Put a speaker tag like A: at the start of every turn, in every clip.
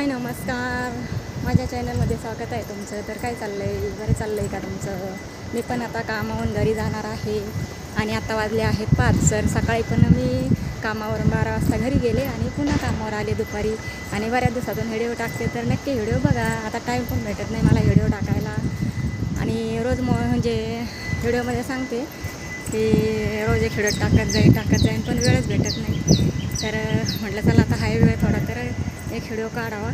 A: हाय नमस्कार. माझ्या चॅनलमध्ये स्वागत आहे तुमचं. तर काय चाललं आहे बरं चाललं आहे का तुमचं? मी पण आता कामावरून घरी जाणार आहे आणि आता वाजले आहेत पाच. सर सकाळी पण मी कामावरून बारा वाजता घरी गेले आणि पुन्हा कामावर आले दुपारी आणि बऱ्याच दिवसातून व्हिडिओ टाकते. तर नक्की व्हिडिओ बघा. आता टाईम पण भेटत नाही मला व्हिडिओ टाकायला. आणि रोज म म्हणजे व्हिडिओमध्ये सांगते की रोज एक व्हिडिओ टाकत जाईल टाकत जाईन पण वेळच भेटत नाही. तर म्हटलं चला आता हाय वेळ थोडा. तर एक व्हिडिओ काढावा.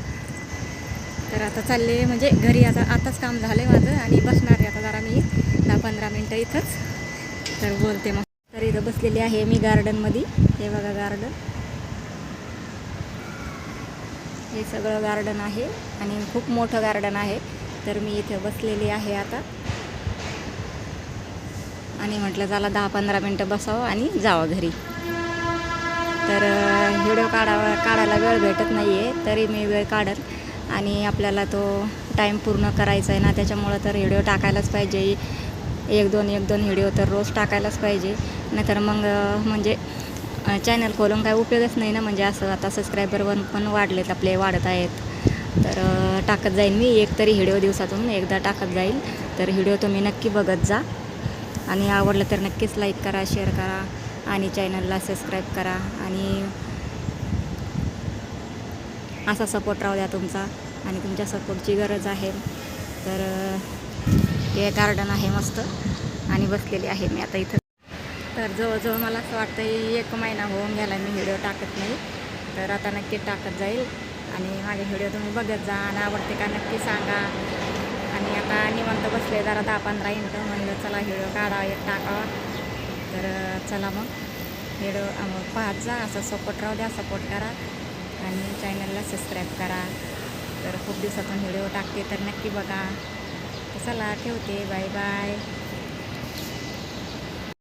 A: तर आता चालले म्हणजे घरी आता आताच काम झालं आहे माझं आणि बसणार आहे आता जरा मी दहा पंधरा मिनटं इथंच. तर बोलते मग. तर इथं बसलेली आहे मी गार्डनमध्ये हे बघा गार्डन हे सगळं गार्डन आहे आणि खूप मोठं गार्डन आहे. तर मी इथे बसलेली आहे आता. आणि म्हटलं चला दहा पंधरा मिनटं बसावं आणि जावं घरी. तर व्हिडिओ काढावा काढायला वेळ भेटत नाही आहे तरी मी वेळ काढेल. आणि आपल्याला तो टाईम पूर्ण करायचा आहे ना त्याच्यामुळं तर व्हिडिओ टाकायलाच पाहिजे. एक दोन एक दोन व्हिडिओ तर रोज टाकायलाच पाहिजे. नाहीतर मग म्हणजे चॅनल खोलून काय उपयोगच नाही ना म्हणजे असं आता सबस्क्रायबर वन पण वाढलेत आपले वाढत आहेत. तर टाकत जाईन मी. एक तरी व्हिडिओ दिवसातून एकदा टाकत जाईल. तर व्हिडिओ तुम्ही नक्की बघत जा. आणि आवडलं तर नक्कीच लाईक करा शेअर करा. आणि चॅनलला सबस्क्राईब करा. आणि असा सपोर्ट राहू द्या तुमचा. आणि तुमच्या सपोर्टची गरज आहे. तर हे गार्डन आहे मस्त. आणि बसलेली आहे मी आता इथं. तर जवळजवळ मला असं वाटतं एक महिना होऊन घ्यायला मी व्हिडिओ टाकत नाही. तर आता नक्की टाकत जाईल. आणि माझे व्हिडिओ तुम्ही बघत जा. आणि आवडते का नक्की सांगा. आणि आता निवांत बसले जरा दहा पंधरा इंट म्हणलं चला व्हिडिओ काढा एक टाकावा. तर चला मग. व्हिडिओ पाहत जा. असं सपोर्ट राहू द्या सपोर्ट करा. आणि चॅनलला सबस्क्राईब करा. तर खूप दिवसातून व्हिडिओ टाकते तर नक्की बघा. तर चला ठेवते. Bye bye.